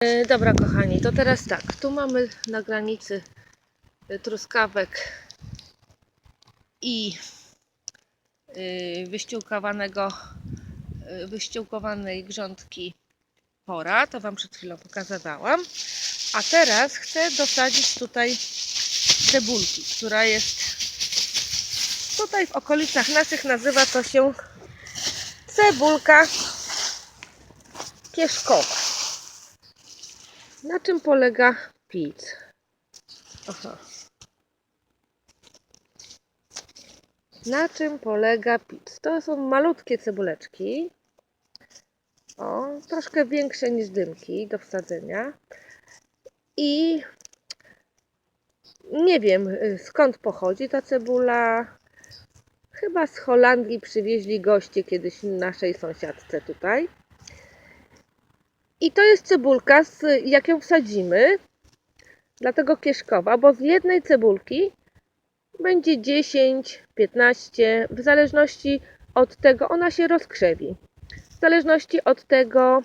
E, Dobra, kochani, to teraz tak. Tu mamy na granicy e, truskawek i e, wyściółkowanego, wyściółkowanej grządki pora. To Wam przed chwilą pokazywałam. A teraz chcę dosadzić tutaj cebulki, która jest tutaj w okolicach naszych nazywa to się cebulka kieszkowa. Na czym polega pic? Aha. Na czym polega pic? To są malutkie cebuleczki. O, troszkę większe niż dymki do wsadzenia. I nie wiem skąd pochodzi ta cebula. Chyba z Holandii przywieźli goście kiedyś naszej sąsiadce tutaj. I to jest cebulka, z, jak ją wsadzimy, dlatego kieszkowa, bo z jednej cebulki będzie 10, 15, w zależności od tego, ona się rozkrzewi. W zależności od tego,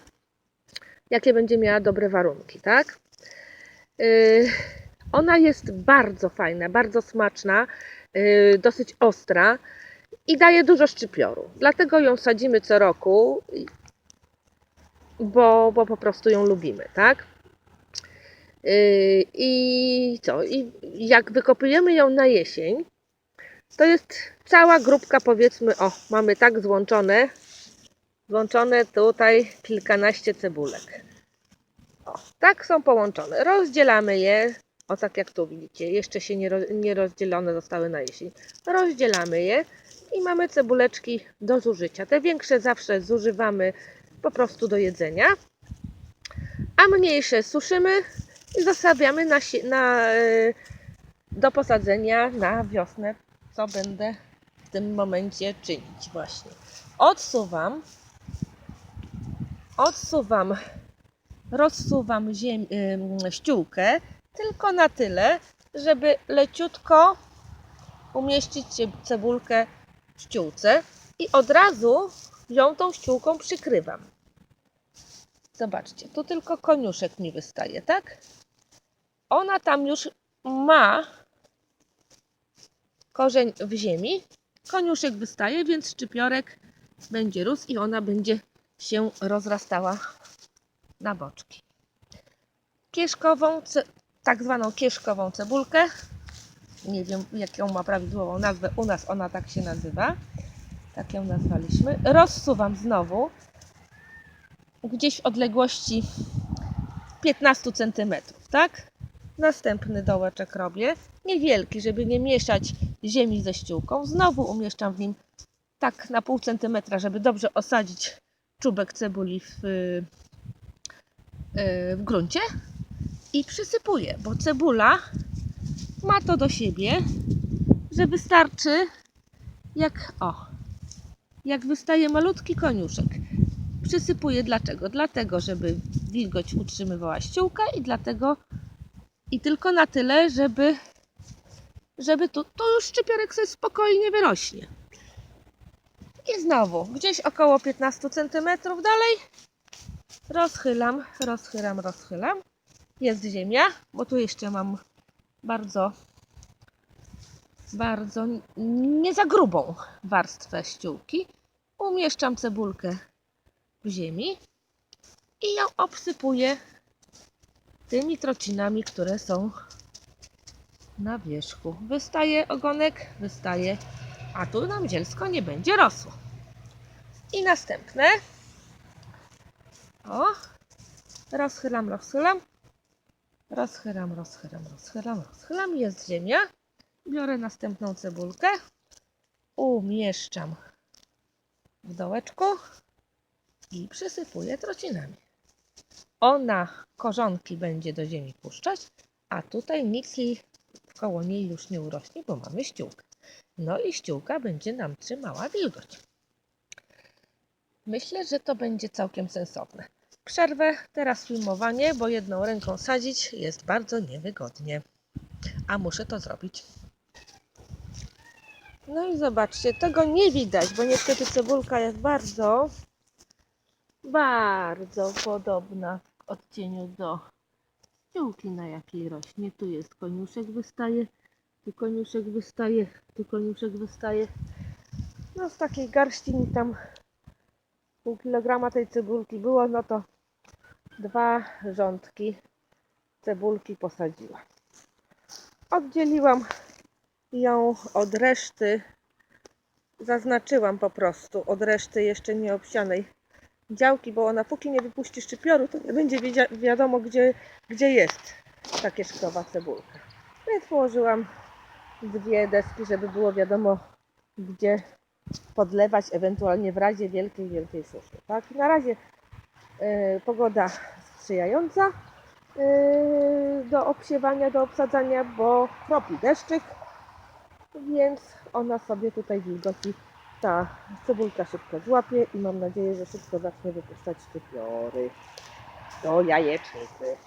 jakie będzie miała dobre warunki, tak? Yy, ona jest bardzo fajna, bardzo smaczna, yy, dosyć ostra i daje dużo szczypioru. Dlatego ją sadzimy co roku bo, bo po prostu ją lubimy, tak? Yy, I co? I jak wykopujemy ją na jesień, to jest cała grupka, powiedzmy, o, mamy tak złączone, złączone tutaj kilkanaście cebulek. O, tak są połączone. Rozdzielamy je, o tak jak tu widzicie, jeszcze się nie, nie rozdzielone zostały na jesień. Rozdzielamy je i mamy cebuleczki do zużycia. Te większe zawsze zużywamy po prostu do jedzenia, a mniejsze suszymy i zostawiamy na, na, e, do posadzenia na wiosnę, co będę w tym momencie czynić właśnie. Odsuwam, odsuwam, rozsuwam ściółkę tylko na tyle, żeby leciutko umieścić cebulkę w ściółce i od razu ją tą ściółką przykrywam. Zobaczcie, tu tylko koniuszek mi wystaje, tak? Ona tam już ma korzeń w ziemi. Koniuszek wystaje, więc szczypiorek będzie rósł i ona będzie się rozrastała na boczki. Kieszkową, tak zwaną kieszkową cebulkę. Nie wiem, jaką ma prawidłową nazwę. U nas ona tak się nazywa tak ją nazwaliśmy. Rozsuwam znowu gdzieś w odległości 15 cm, tak? Następny dołeczek robię, niewielki, żeby nie mieszać ziemi ze ściółką. Znowu umieszczam w nim tak na pół centymetra, żeby dobrze osadzić czubek cebuli w, yy, w gruncie i przysypuję, bo cebula ma to do siebie, że wystarczy jak o, jak wystaje malutki koniuszek. Przysypuję dlaczego? Dlatego, żeby wilgoć utrzymywała ściółka i dlatego i tylko na tyle, żeby żeby tu, tu już szczypiorek sobie spokojnie wyrośnie. I znowu, gdzieś około 15 cm dalej rozchylam, rozchylam, rozchylam. Jest ziemia, bo tu jeszcze mam bardzo bardzo nie za grubą warstwę ściółki. Umieszczam cebulkę ziemi i ją obsypuję tymi trocinami, które są na wierzchu. Wystaje ogonek, wystaje, a tu nam zielsko nie będzie rosło. I następne. O, rozchylam, rozchylam. Rozchylam, rozchylam, rozchylam, rozchylam. Jest ziemia. Biorę następną cebulkę, umieszczam w dołeczku i przysypuję trocinami. Ona korzonki będzie do ziemi puszczać, a tutaj nic jej koło niej już nie urośnie, bo mamy ściółkę. No i ściółka będzie nam trzymała wilgoć. Myślę, że to będzie całkiem sensowne. Przerwę teraz filmowanie, bo jedną ręką sadzić jest bardzo niewygodnie. A muszę to zrobić. No i zobaczcie, tego nie widać, bo niestety cebulka jest bardzo, bardzo podobna odcieniu do ściółki, na jakiej rośnie. Tu jest koniuszek wystaje, tu koniuszek wystaje, tu koniuszek wystaje. No z takiej garści mi tam pół kilograma tej cebulki było, no to dwa rządki cebulki posadziłam. Oddzieliłam ją od reszty, zaznaczyłam po prostu od reszty jeszcze nieobsianej działki, bo ona póki nie wypuści szczypioru, to nie będzie wiadomo, gdzie, gdzie jest ta kieszkowa cebulka. Więc położyłam dwie deski, żeby było wiadomo, gdzie podlewać, ewentualnie w razie wielkiej, wielkiej suszy. Tak? Na razie e, pogoda sprzyjająca e, do obsiewania, do obsadzania, bo kropi deszczyk, więc ona sobie tutaj wilgoci ta cebulka szybko złapie i mam nadzieję, że szybko zacznie wypuszczać szczypiory do jajecznicy.